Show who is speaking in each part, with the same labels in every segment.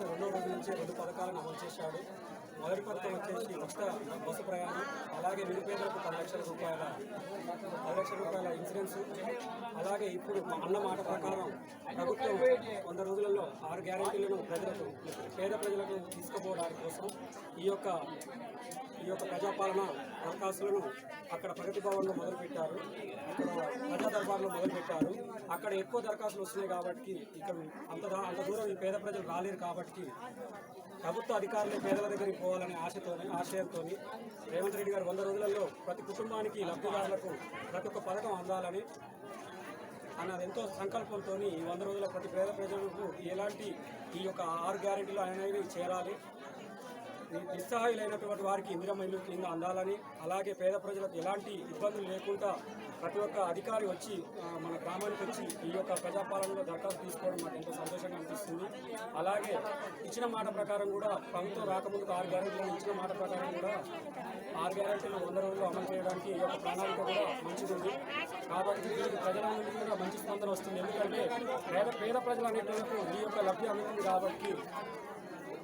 Speaker 1: రెండో రోజు నుంచి రెండు పథకాలను అమలు చేశాడు. మొదటి పథకం వచ్చేసి ఉచిత బస్సు ప్రయాణం అలాగే నిరుపేదలకు పది లక్షల రూపాయల పది లక్షల రూపాయల ఇన్సూరెన్స్ అలాగే ఇప్పుడు మా అన్న మాట ప్రకారం ప్రభుత్వం వంద రోజులలో ఆరు గ్యారెంటీలను ప్రజలకు పేద ప్రజలకు తీసుకుపోవడానికి కోసం ఈ యొక్క ఈ యొక్క ప్రజాపాలన దరఖాస్తులను అక్కడ ప్రగతి భవన్లో మొదలుపెట్టారు. అక్కడ ప్రజా దర్బార్లో మొదలుపెట్టారు. అక్కడ ఎక్కువ దరఖాస్తులు వస్తున్నాయి కాబట్టి ఇక్కడ అంత అంత దూరం ఈ పేద ప్రజలు రాలేరు కాబట్టి ప్రభుత్వ అధికారులు పేదల దగ్గరికి పోవాలనే ఆశతో ఆశయంతో రేవంత్ రెడ్డి గారు వంద రోజులలో ప్రతి కుటుంబానికి లబ్ధిదారులకు ప్రతి ఒక్క పథకం అందాలని అన్నది ఎంతో సంకల్పంతో ఈ వంద రోజుల ప్రతి పేద ప్రజలకు ఎలాంటి ఈ యొక్క ఆరు గ్యారెంటీలు అనేవి చేరాలి. నిస్సహాయులైనటువంటి వారికి ఇందిరమ్మ ఇల్లు కింద అందాలని అలాగే పేద ప్రజలకు ఎలాంటి ఇబ్బందులు లేకుండా ప్రతి ఒక్క అధికారి వచ్చి మన గ్రామానికి వచ్చి ఈ యొక్క ప్రజాపాలనలో దరఖాస్తు తీసుకోవడం మాకు ఎంతో సంతోషంగా అనిపిస్తుంది. అలాగే ఇచ్చిన మాట ప్రకారం కూడా ప్రభుత్వం రాకముందుకు ఆరు గ్యారెంటీలను ఇచ్చిన మాట ప్రకారం కూడా ఆరు గ్యారెంటీలు వంద రోజులు అమలు చేయడానికి ఈ యొక్క ప్రణాళిక కూడా మంచిది ఉంది కాబట్టి ప్రజల నుండి కూడా మంచి స్పందన వస్తుంది. ఎందుకంటే పేద పేద ప్రజలు అనేటువంటి ఈ యొక్క లబ్ధి అందుతుంది కాబట్టి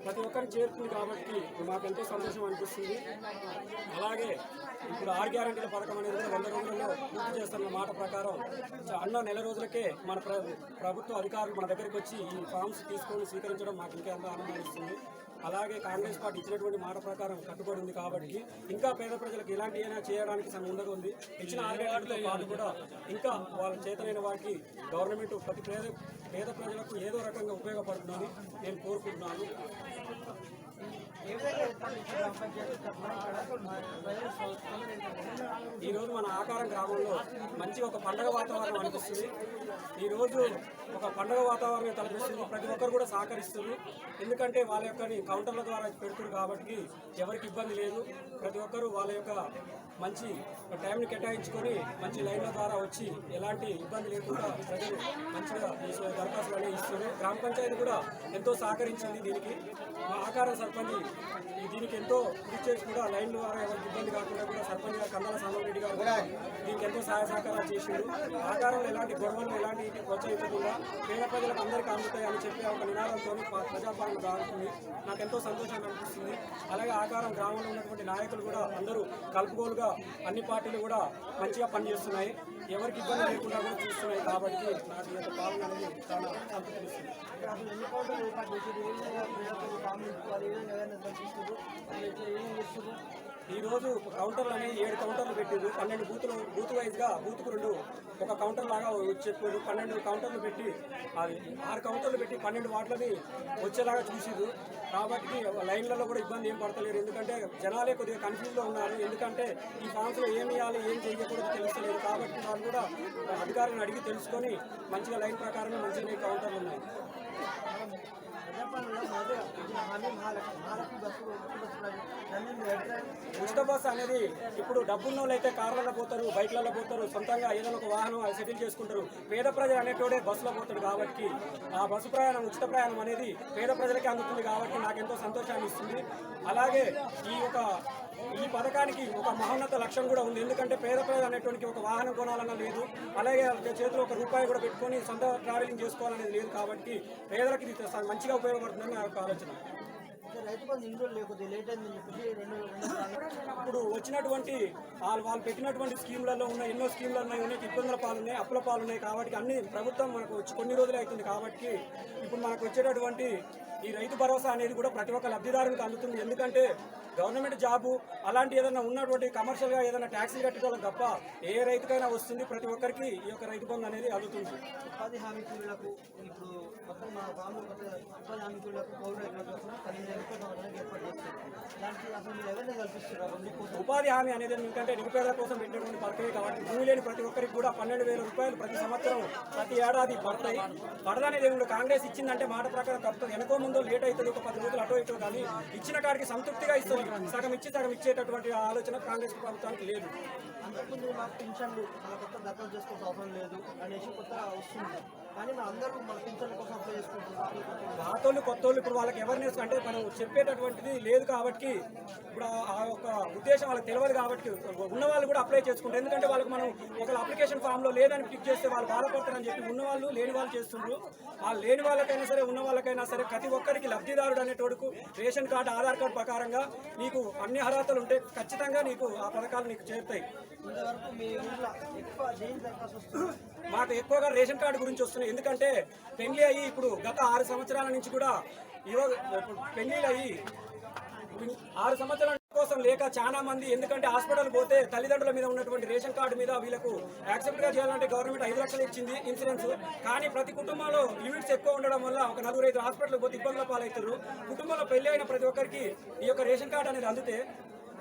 Speaker 1: ప్రతి ఒక్కరికి చేరుతుంది కాబట్టి మాకు ఎంతో సంతోషం అనిపిస్తుంది. అలాగే ఇప్పుడు ఆరు గ్యారంటీల పథకం అనేది కూడా వంద రోజుల్లో పూర్తి చేస్తున్న మాట ప్రకారం అన్న నెల రోజులకే మన ప్రభుత్వ అధికారులు మన దగ్గరికి వచ్చి ఈ ఫామ్స్ తీసుకొని స్వీకరించడం మాకు ఇంకా ఎంతో ఆనందం ఇస్తుంది అలాగే కాంగ్రెస్ పార్టీ ఇచ్చినటువంటి మాట ప్రకారం కట్టుబడి ఉంది కాబట్టి ఇంకా పేద ప్రజలకు ఇలాంటి అయినా చేయడానికి సమ ఉండదు ఉంది. ఇచ్చిన ఆరు గ్యారెంటీలతో పాటు కూడా ఇంకా వాళ్ళ చేతనైన వారికి గవర్నమెంట్ ప్రతి పేద పేద ప్రజలకు ఏదో రకంగా ఉపయోగపడుతుందని నేను కోరుకుంటున్నాను ఈ రోజు మన ఆకారం గ్రామంలో మంచి ఒక పండగ వాతావరణం అనిపిస్తుంది. ఈ రోజు ఒక పండగ వాతావరణం తలపిస్తుంది. ప్రతి ఒక్కరు కూడా సహకరిస్తుంది. ఎందుకంటే వాళ్ళ యొక్క కౌంటర్ల ద్వారా పెడుతున్నారు కాబట్టి ఎవరికి ఇబ్బంది లేదు. ప్రతి ఒక్కరు వాళ్ళ యొక్క మంచి టైంని కేటాయించుకొని మంచి లైన్ల ద్వారా వచ్చి ఎలాంటి ఇబ్బంది లేకుండా ప్రజలు మంచిగా దరఖాస్తులు అనేవి ఇస్తుంది గ్రామ పంచాయతీ కూడా ఎంతో సహకరించింది దీనికి. మా ఆకారం సర్పంచ్ దీనికి ఎంతో కృషి చేసి కూడా లైన్ ద్వారా ఎవరికి ఇబ్బంది కాకుండా కూడా సర్పంచ్ గారు కందాల సాంబరెడ్డి గారు కూడా దీనికి ఎంతో సహాయ సహకారాలు చేసిండు. ఆకారంలో ఎలాంటి గొడవలు ఎలాంటి ప్రోత్సహించకుండా పేద ప్రజలకు అందరికీ అందుతాయి అని చెప్పి ఒక నినాదంతో ప్రజాపాలన సాగుతుంది నాకు ఎంతో సంతోషంగా అనిపిస్తుంది. అలాగే ఆకారం గ్రామంలో ఉన్నటువంటి నాయకులు కూడా అందరూ కలుపుగోలుగా కూడా అన్ని పార్టీలు కూడా మంచిగా పనిచేస్తున్నాయి. ఎవరికి ఇబ్బంది లేకుండా కూడా చూస్తున్నాయి కాబట్టి నాకు ఈ యొక్క పాలన అనేది చాలా సంతృప్తిస్తుంది
Speaker 2: ఏర్పాటు ఏ విధంగా ప్రజలకు ఏ విధంగా ఇట్లా ఏం చేస్తారు?
Speaker 1: ఈరోజు కౌంటర్లు అనేది ఏడు కౌంటర్లు పెట్టారు పన్నెండు బూతులు బూత్ వైజ్గా బూత్ రెండు ఒక కౌంటర్ లాగా చెప్పారు. పన్నెండు కౌంటర్లు పెట్టి అది ఆరు కౌంటర్లు పెట్టి పన్నెండు వాట్లని వచ్చేలాగా చూసిరు కాబట్టి లైన్లలో కూడా ఇబ్బంది ఏం పడతలేరు. ఎందుకంటే జనాలే కొద్దిగా కన్ఫ్యూజ్లో ఉన్నారు. ఎందుకంటే ఈ ఫామ్స్లో ఏం ఇవ్వాలి ఏం చేయకూడదు తెలుస్తలేదు. కాబట్టి వాళ్ళు కూడా అధికారులను అడిగి తెలుసుకొని మంచిగా లైన్ ప్రకారం మంచిగా కౌంటర్లు ఉన్నాయి.
Speaker 2: ఉచిత బస్సు
Speaker 1: అనేది ఇప్పుడు డబ్బున్న అయితే కార్లలో పోతారు బైక్లలో పోతారు సొంతంగా ఏదో ఒక వాహనం సెటిల్ చేసుకుంటారు. పేద ప్రజలు అనేటోడే బస్సులో పోతాడు కాబట్టి ఆ బస్సు ప్రయాణం ఉచిత ప్రయాణం అనేది పేద ప్రజలకే అందుతుంది కాబట్టి నాకు ఎంతో సంతోషాన్ని ఇస్తుంది అలాగే ఈ యొక్క ఈ పథకానికి ఒక మహోన్నత లక్ష్యం కూడా ఉంది. ఎందుకంటే పేద ప్రజలు అనేటువంటి ఒక వాహనం కొనాలన్నా లేదు. అలాగే చేతిలో ఒక రూపాయి కూడా పెట్టుకొని సొంత ట్రావెలింగ్ చేసుకోవాలనేది లేదు కాబట్టి పేదలకు ఇది మంచిగా ఉపయోగపడుతుందని నా యొక్క ఆలోచన. ఇప్పుడు వచ్చినటువంటి వాళ్ళు వాళ్ళు పెట్టినటువంటి స్కీమ్లలో ఉన్న ఎన్నో స్కీమ్లు ఉన్నాయి ఉన్నాయి. ఇబ్బందుల పాలున్నాయి అప్పుల పాలున్నాయి కాబట్టి అన్ని ప్రభుత్వం మనకు వచ్చి కొన్ని రోజులు అవుతుంది కాబట్టి ఇప్పుడు మనకు వచ్చేటటువంటి ఈ రైతు భరోసా అనేది కూడా ప్రతి ఒక్క లబ్ధిదారునికి అందుతుంది. ఎందుకంటే గవర్నమెంట్ జాబు అలాంటి ఏదైనా ఉన్నటువంటి కమర్షియల్గా ఏదైనా ట్యాక్సీలు కట్టడం తప్ప ఏ రైతుకైనా వస్తుంది ప్రతి ఒక్కరికి ఈ యొక్క రైతు బంధు అనేది అందుతుంది
Speaker 2: ఉపాధి హామీ కూలీలకు ఇప్పుడు మొత్తం గ్రామంలో ఉపాధి హామీ కూలీలకు
Speaker 1: ఉపాధి హామీ అనేది ఎందుకంటే నిరుపేదల కోసం పెట్టినటువంటి పథకమే కాబట్టి భూమి లేని ప్రతి ఒక్కరికి కూడా పన్నెండు వేల రూపాయలు ప్రతి సంవత్సరం ప్రతి ఏడాది పడతాయి. పడదనేది ఏమి కాంగ్రెస్ ఇచ్చిందంటే మాట ప్రకారం తప్పుతుంది వెనకో ముందో లేట్ అవుతుంది. ఒక పది రోజులు అటో ఇటో కానీ ఇచ్చిన కాడికి సంతృప్తిగా ఇస్తుంది సగం ఇచ్చి సగం ఇచ్చేటటువంటి ఆలోచన కాంగ్రెస్ ప్రభుత్వానికి లేదు.
Speaker 2: అంతకుముందు మాకు పింఛన్లు మన కొత్త దఖలు చేసుకోవాల్సిన అవసరం లేదు అనేసి కొత్తగా వస్తుంది. కానీ మన అందరూ మన పింఛన్ల కోసం అప్లై చేసుకుంటున్నారు
Speaker 1: పాతోళ్ళు కొత్తోళ్ళు ఇప్పుడు వాళ్ళకి అవేర్నెస్ అంటే మనం చెప్పేటటువంటిది లేదు కాబట్టి ఇప్పుడు ఆ- యొక్క ఉద్దేశం వాళ్ళకి తెలియదు కాబట్టి ఉన్న వాళ్ళు కూడా అప్లై చేసుకుంటారు. ఎందుకంటే వాళ్ళకి మనం ఒక అప్లికేషన్ ఫామ్లో లేదని క్లిక్ చేస్తే వాళ్ళు బాధపడతారని చెప్పి ఉన్న వాళ్ళు లేని వాళ్ళు చేస్తుండ్రు. ఆ లేని వాళ్ళకైనా సరే ఉన్న వాళ్ళకైనా సరే ప్రతి ఒక్కరికి లబ్ధిదారుడు అనేటోడుకు రేషన్ కార్డు ఆధార్ కార్డు ప్రకారంగా నీకు అన్ని అర్హతలు ఉంటే ఖచ్చితంగా నీకు ఆ పథకాలు నీకు చేరుతాయి. మాకు ఎక్కువగా రేషన్ కార్డు గురించి వస్తున్నాయి. ఎందుకంటే పెళ్ళి అయ్యి ఇప్పుడు గత ఆరు సంవత్సరాల నుంచి కూడా ఇప్పుడు పెళ్ళిళ్ళు అయ్యి ఆరు సంవత్సరాల కోసం లేక చాలా మంది ఎందుకంటే హాస్పిటల్ పోతే తల్లిదండ్రుల మీద ఉన్నటువంటి రేషన్ కార్డు మీద వీళ్ళకు యాక్సెప్ట్గా చేయాలంటే గవర్నమెంట్ ఐదు లక్షలు ఇచ్చింది ఇన్సూరెన్స్. కానీ ప్రతి కుటుంబంలో లిమిట్స్ ఎక్కువ ఉండడం వల్ల ఒక నలుగురు ఐదు హాస్పిటల్ పోతే ఇబ్బందుల పాలవుతారు కుటుంబంలో పెళ్ళి అయిన ప్రతి ఒక్కరికి ఈ యొక్క రేషన్ కార్డు అనేది అందితే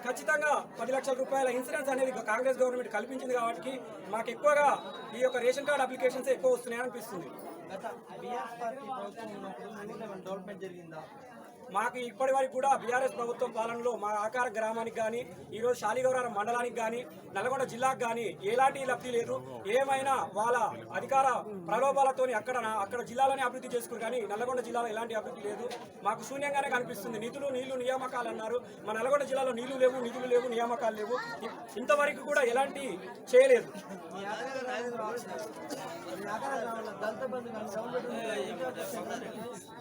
Speaker 1: ఖచ్చితంగా పది లక్షల రూపాయల ఇన్సూరెన్స్ అనేది కాంగ్రెస్ గవర్నమెంట్ కల్పించింది కాబట్టి మాకు ఎక్కువగా ఈ యొక్క రేషన్ కార్డు అప్లికేషన్స్ ఎక్కువ వస్తున్నాయి అనిపిస్తుంది.
Speaker 2: గత పార్టీ ప్రభుత్వం ఉన్నప్పుడు డెవలప్మెంట్ జరిగిందా?
Speaker 1: మాకు ఇప్పటి వరకు కూడా బీఆర్ఎస్ ప్రభుత్వం పాలనలో మా ఆకార గ్రామానికి కానీ ఈరోజు శాలిగౌరవం మండలానికి కానీ నల్గొండ జిల్లాకు కానీ ఎలాంటి లబ్ధి లేదు. ఏమైనా వాళ్ళ అధికార ప్రలోభాలతో అక్కడ అక్కడ జిల్లాలోనే అభివృద్ధి చేసుకుని కానీ నల్గొండ జిల్లాలో ఎలాంటి అభివృద్ధి లేదు. మాకు శూన్యంగానే కనిపిస్తుంది. నిధులు నీళ్ళు నియామకాలు అన్నారు. మా నల్గొండ జిల్లాలో నీళ్ళు లేవు నిధులు లేవు నియామకాలు లేవు. ఇంతవరకు కూడా ఎలాంటి చేయలేదు.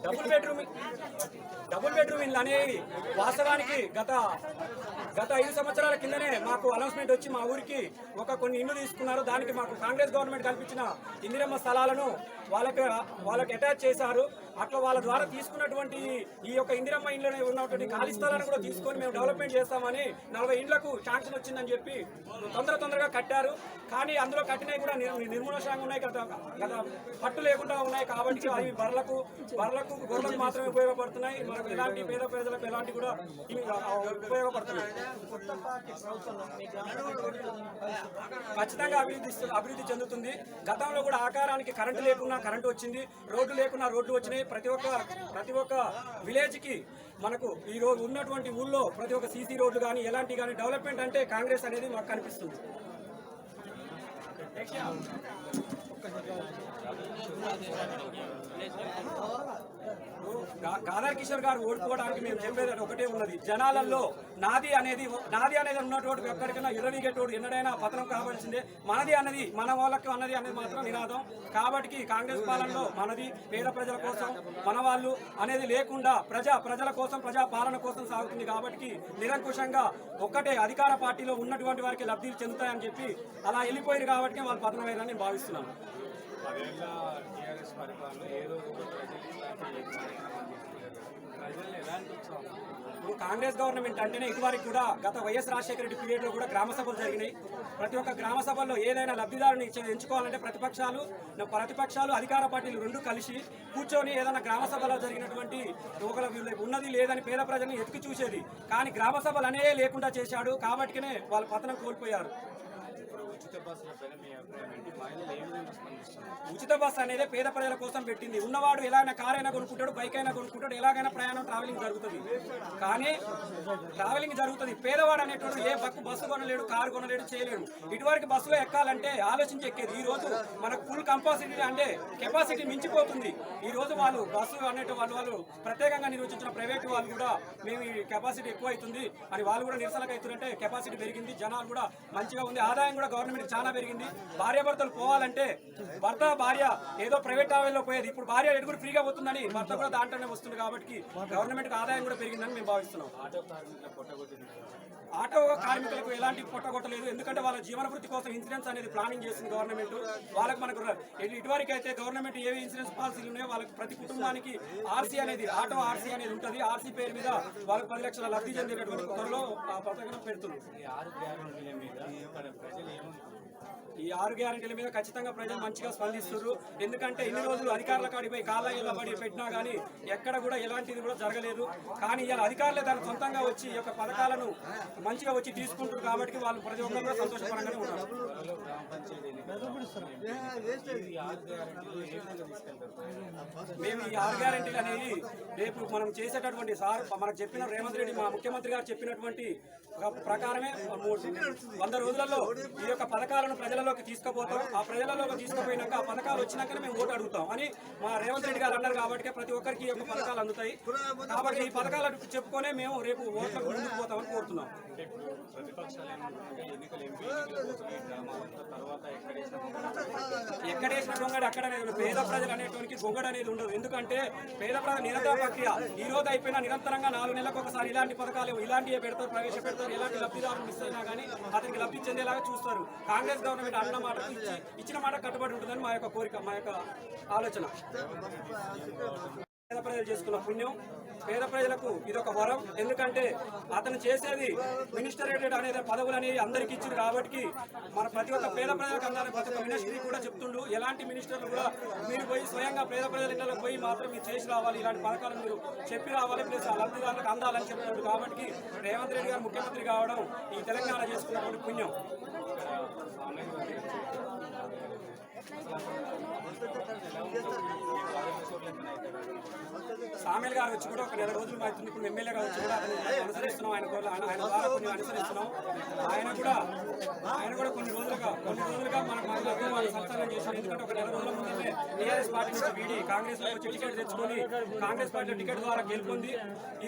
Speaker 1: డబుల్ బెడ్రూమ్ డబుల్ బెడ్రూమ్ ఇల్లు అనేవి వాస్తవానికి గత గత ఐదు సంవత్సరాల కిందనే మాకు అనౌన్స్మెంట్ వచ్చి మా ఊరికి ఒక కొన్ని ఇండ్లు తీసుకున్నారు. దానికి మాకు కాంగ్రెస్ గవర్నమెంట్ కల్పించిన ఇందిరమ్మ స్థలాలను వాళ్ళకి వాళ్ళకి అటాచ్ చేశారు. అట్లా వాళ్ళ ద్వారా తీసుకున్నటువంటి ఈ యొక్క ఇందిరమ్మ ఇండ్లలో ఉన్నటువంటి ఖాళీ స్థలాన్ని కూడా తీసుకొని మేము డెవలప్మెంట్ చేస్తామని నలభై ఇండ్లకు శాంక్షన్ వచ్చిందని చెప్పి తొందర తొందరగా కట్టారు. కానీ అందులో కట్టినవి కూడా నిర్- ఉన్నాయి కదా గత పట్టు లేకుండా ఉన్నాయి కాబట్టి అవి బర్లకు బర్లకు గొర్రెలకు మాత్రమే ఉపయోగపడుతున్నాయి. మనకు ఎలాంటి పేద ప్రజలకు ఎలాంటి కూడా ఉపయోగపడుతున్నాయి ఖచ్చితంగా అభివృద్ధి అభివృద్ధి చెందుతుంది. గతంలో కూడా ఆకారానికి కరెంటు లేకున్నా కరెంటు వచ్చింది. రోడ్డు లేకున్నా రోడ్లు వచ్చినాయి. ప్రతి ఒక్క ప్రతి ఒక్క విలేజ్కి మనకు ఈ రోజు ఉన్నటువంటి ఊళ్ళో ప్రతి ఒక్క సీసీ రోడ్లు కానీ ఎలాంటి కానీ డెవలప్మెంట్ అంటే కాంగ్రెస్ అనేది మాకు కనిపిస్తుంది. గా- గాదార్ కిషోర్ గారు ఓడిపోవడానికి మేము చెప్పేది ఒకటే ఉన్నది. జనాలలో నాది అనేది నాది అనేది ఉన్నటువంటి ఎక్కడికైనా ఇరవీగేటోడు ఎన్నడైనా పతనం కావాల్సిందే. మనది అన్నది మన వాళ్ళకి అన్నది అనేది మాత్రం నినాదం. కాబట్టి కాంగ్రెస్ పాలనలో మనది పేద ప్రజల కోసం మన వాళ్ళు అనేది లేకుండా ప్రజా ప్రజల కోసం ప్రజా పాలన కోసం సాగుతుంది. కాబట్టి నిరంకుశంగా ఒక్కటే అధికార పార్టీలో ఉన్నటువంటి వారికి లబ్ధి చెందుతాయని చెప్పి అలా వెళ్ళిపోయారు కాబట్టి వాళ్ళు పతనమయ్యారని నేను భావిస్తున్నాను.
Speaker 3: పదేళ్ళ టీఆర్ఎస్ పరిపాలన ఏదో రోజు ప్రజలు ఇట్లాంటి కార్యక్రమాలు తీసుకోలేదు ప్రజలు ఎలాంటి ఉత్సాహం
Speaker 1: ఇప్పుడు కాంగ్రెస్ గవర్నమెంట్ అంటేనే ఇటువరకు కూడా గత వైఎస్ రాజశేఖర రెడ్డి పీరియడ్లో కూడా గ్రామ సభలు జరిగినాయి. ప్రతి ఒక్క గ్రామ సభల్లో ఏదైనా లబ్ధిదారుని ఎంచుకోవాలంటే ప్రతిపక్షాలు ప్రతిపక్షాలు అధికార పార్టీలు రెండు కలిసి కూర్చొని ఏదైనా గ్రామ సభలో జరిగినటువంటి ఒకళ్ళ ఉన్నది లేదని పేద ప్రజల్ని ఎతికి చూసేది. కానీ గ్రామ సభలు అనే లేకుండా చేశాడు కాబట్టినే వాళ్ళు పతనం కోల్పోయారు.
Speaker 3: ఉచిత
Speaker 1: బస్సు అనేది పేద ప్రజల కోసం పెట్టింది. ఉన్నవాడు ఎలాగైనా కార్ అయినా కొనుక్కుంటాడు బైక్ అయినా కొనుక్కుంటాడు ఎలాగైనా ప్రయాణం ట్రావెలింగ్ జరుగుతుంది. కానీ ట్రావెలింగ్ జరుగుతుంది. పేదవాడు అనేటువంటి ఏ బక్కు బస్సు కొనలేడు కారు కొనలేడు చేయలేడు. ఇటువరకు బస్సులో ఎక్కాలంటే ఆలోచించి ఎక్కేది ఈ రోజు మనకు ఫుల్ కంపాసిటీ అంటే కెపాసిటీ మించిపోతుంది. ఈ రోజు వాళ్ళు బస్సు అనేటి వాళ్ళు వాళ్ళు ప్రత్యేకంగా నిర్వచించిన ప్రైవేట్ వాళ్ళు కూడా మేము ఈ కెపాసిటీ ఎక్కువ అవుతుంది అని వాళ్ళు కూడా నిరసనకు అవుతుందంటే కెపాసిటీ పెరిగింది. జనాలు కూడా మంచిగా ఉంది. ఆదాయం కూడా గవర్నమెంట్ చాలా పెరిగింది. భార్యాభర్తలు పోవాలంటే భర్త భార్య ఏదో ప్రైవేట్ ట్రావెల్లో పోయేది. ఇప్పుడు భార్య ఎడుగురు ఫ్రీగా పోతుందని భర్త కూడా దాంట్లోనే వస్తుంది కాబట్టి గవర్నమెంట్ ఆదాయం కూడా పెరిగిందని మేము భావిస్తున్నాం.
Speaker 3: ఆటో
Speaker 1: కార్మికులకు ఎలాంటి పొట్టగొట్టలేదు ఎందుకంటే వాళ్ళ జీవన వృత్తి కోసం ఇన్సూరెన్స్ అనేది ప్లానింగ్ చేసింది గవర్నమెంట్. వాళ్ళకి మనకు ఇటువరకు అయితే గవర్నమెంట్ ఏవి ఇన్సూరెన్స్ పాలసీలు ఉన్నాయో వాళ్ళకి ప్రతి కుటుంబానికి ఆర్సీ అనేది ఆటో ఆర్సీ అనేది ఉంటుంది. ఆర్సీ పేరు మీద వాళ్ళకి పది లక్షల లబ్ధి చెందేటటువంటి త్వరలో ఆ పథకం పెడుతుంది
Speaker 3: ఈ ఆరు గ్యారెంటీల మీద
Speaker 1: ఖచ్చితంగా ప్రజలు మంచిగా స్పందిస్తున్నారు. ఎందుకంటే ఇన్ని రోజులు అధికారుల కాడిపై పోయి కాళ్ళ పడి పెట్టినా కానీ ఎక్కడ కూడా ఎలాంటిది కూడా జరగలేదు. కానీ ఇలా అధికారులే దాని సొంతంగా వచ్చి ఈ యొక్క పథకాలను మంచిగా వచ్చి తీసుకుంటారు కాబట్టి వాళ్ళు ప్రతి ఒక్కరు కూడా సంతోషకరంగానే ఉన్నారు. మేము ఈ ఆరు గ్యారెంటీలు అనేది రేపు మనం చేసేటటువంటి సార్ మనకు చెప్పిన రేవంత్ రెడ్డి మా ముఖ్యమంత్రి గారు చెప్పినటువంటి ఒక ప్రకారమే వంద రోజులలో ఈ యొక్క పథకాలను ప్రజలలోకి తీసుకుపోతాం. ఆ ప్రజలలోకి తీసుకుపోయినాక ఆ పథకాలు వచ్చినాకనే మేము ఓటు అడుగుతాం అని మా రేవంత్ రెడ్డి గారు అన్నారు కాబట్టి ప్రతి ఒక్కరికి ఈ యొక్క పథకాలు అందుతాయి. కాబట్టి ఈ పథకాలు చెప్పుకొనే మేము రేపు ఓట్లకు ముందుకు పోతామని కోరుతున్నాం.
Speaker 3: ఎక్కడేసిన
Speaker 1: గొంగడు అక్కడ పేద ప్రజలు అనేటువంటి గొంగడు అనేది ఉండదు. ఎందుకంటే పేద ప్రజల నిరంతర ప్రక్రియ ఈ రోజు అయిపోయినా నిరంతరంగా నాలుగు నెలలకు ఒకసారి ఇలాంటి పథకాలు ఇలాంటివి పెడతారు ప్రవేశపెడతారు ఎలాంటి లబ్ధిదారులు మిస్ అయినా కానీ అతనికి లబ్ధి చెందేలాగా చూస్తారు. కాంగ్రెస్ గవర్నమెంట్ అన్న మాట ఇచ్చి ఇచ్చిన మాట కట్టుబడి ఉంటుందని మా యొక్క కోరిక మా యొక్క ఆలోచన. పేద ప్రజలు చేసుకున్న పుణ్యం. పేద ప్రజలకు ఇదొక వరం. ఎందుకంటే అతను చేసేది మినిస్టరేటెడ్ అనేది పదవులు అనేవి అందరికి ఇచ్చింది కాబట్టి మన ప్రతి ఒక్క పేద ప్రజలకు అందాలని ప్రతి ఒక్క మినిస్ట్రీ కూడా చెప్తుండు. ఎలాంటి మినిస్టర్లు కూడా మీరు పోయి స్వయంగా పేద ప్రజల ఇళ్ళకి పోయి మాత్రం మీరు చేసి రావాలి. ఇలాంటి పథకాలు మీరు చెప్పి రావాలి. ప్లస్ ఆ లబ్ధిదారులకు అందాలని చెప్తుండ్రు కాబట్టి రేవంత్ రెడ్డి గారు ముఖ్యమంత్రి కావడం ఈ తెలంగాణ చేసుకున్నటువంటి పుణ్యం. సామేల్ గారు వచ్చి కూడా ఒక నెల రోజులు మాత్రం ఇప్పుడు ఎమ్మెల్యే గారు వచ్చి కూడా అనుసరిస్తున్నాం. ఆయన ఆయన ద్వారా కొన్ని అనుసరిస్తున్నాం. ఆయన కూడా ఆయన కూడా కొన్ని రోజులుగా కొన్ని రోజులుగా మన మనకు వాళ్ళు సంచాలనం చేశారు. ఎందుకంటే ఒక నెల రోజుల ముందే టీఆర్ఎస్ పార్టీ నుంచి వీడి కాంగ్రెస్లో వచ్చి టికెట్ తెచ్చుకొని కాంగ్రెస్ పార్టీ టికెట్ ద్వారా గెలుపొంది.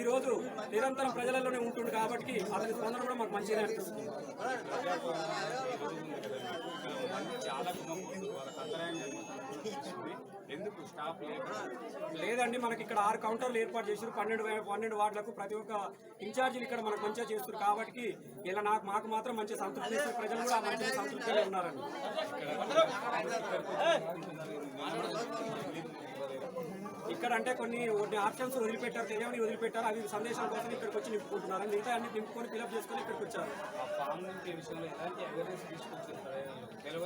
Speaker 1: ఈ రోజు నిరంతరం ప్రజలలోనే ఉంటుంది కాబట్టి అతని స్పందన కూడా మాకు మంచిగా అనిపిస్తుంది.
Speaker 3: చాలా వాళ్ళకి అంతరాయం జరుగుతుంది. ఎందుకు స్టాఫ్ లేక
Speaker 1: లేదండి మనకి ఇక్కడ ఆరు కౌంటర్లు ఏర్పాటు చేశారు. పన్నెండు పన్నెండు వార్డులకు ప్రతి ఒక్క ఇన్ఛార్జీలు ఇక్కడ మనకు మంచిగా చేస్తారు కాబట్టి ఇలా నాకు మాకు మాత్రం మంచి సంతృప్తి ప్రజలు కూడా మంచిగా సంతృప్తిగా ఉన్నారండి. ఇక్కడ అంటే కొన్ని కొన్ని ఆప్షన్స్ వదిలిపెట్టారు తెలియని వదిలిపెట్టారు. అవి సందేశం కోసం ఇక్కడికి వచ్చి నింపుకుంటున్నారు. మిగతా అన్ని నింపుకొని ఫిలప్ చేసుకొని ఇక్కడికి వచ్చారు.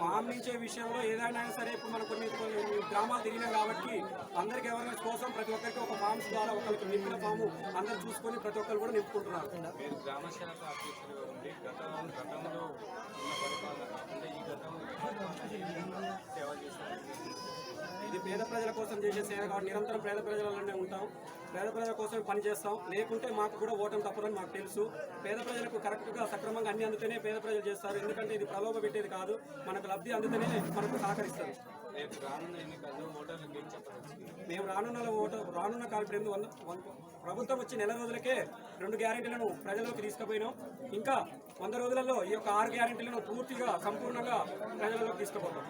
Speaker 3: ఫామ్ నుంచి విషయంలో
Speaker 1: ఏదైనా సరే ఇప్పుడు మనం కొన్ని గ్రామాలు తిరిగినాం కాబట్టి అందరికి అవేర్నెస్ కోసం ప్రతి ఒక్కరికి ఒక ఫామ్స్ ద్వారా ఒకరికి నింపిన ఫాము అందరు చూసుకొని ప్రతి ఒక్కరు కూడా నింపుకుంటున్నారు.
Speaker 3: మీరు గ్రామ శాఖ అధ్యక్షులుగా ఉండి గత గతంలో ఉన్న పరిపాలన కాకుండా ఈ గతంలో సేవ చేస్తారు
Speaker 1: ఇది పేద ప్రజల కోసం చేసే సేవ కాబట్టి నిరంతరం పేద ప్రజలలోనే ఉంటాం. పేద ప్రజల కోసం పని చేస్తాం. లేకుంటే మాకు కూడా ఓటమి తప్పదని మాకు తెలుసు. పేద ప్రజలకు కరెక్ట్గా సక్రమంగా అన్ని అందుతేనే పేద ప్రజలు చేస్తారు. ఎందుకంటే ఇది ప్రలోభ పెట్టేది కాదు. మనకు లబ్ధి అందుతేనే మనకు సహకరిస్తారు. మేము రానున్న ఓటు రానున్న కాల్పడింది వంద ప్రభుత్వం వచ్చి నెల రోజులకే రెండు గ్యారెంటీలను ప్రజల్లోకి తీసుకుపోయినాం. ఇంకా వంద రోజులలో ఈ యొక్క ఆరు గ్యారెంటీలను పూర్తిగా సంపూర్ణంగా ప్రజలలోకి తీసుకుపోతాం.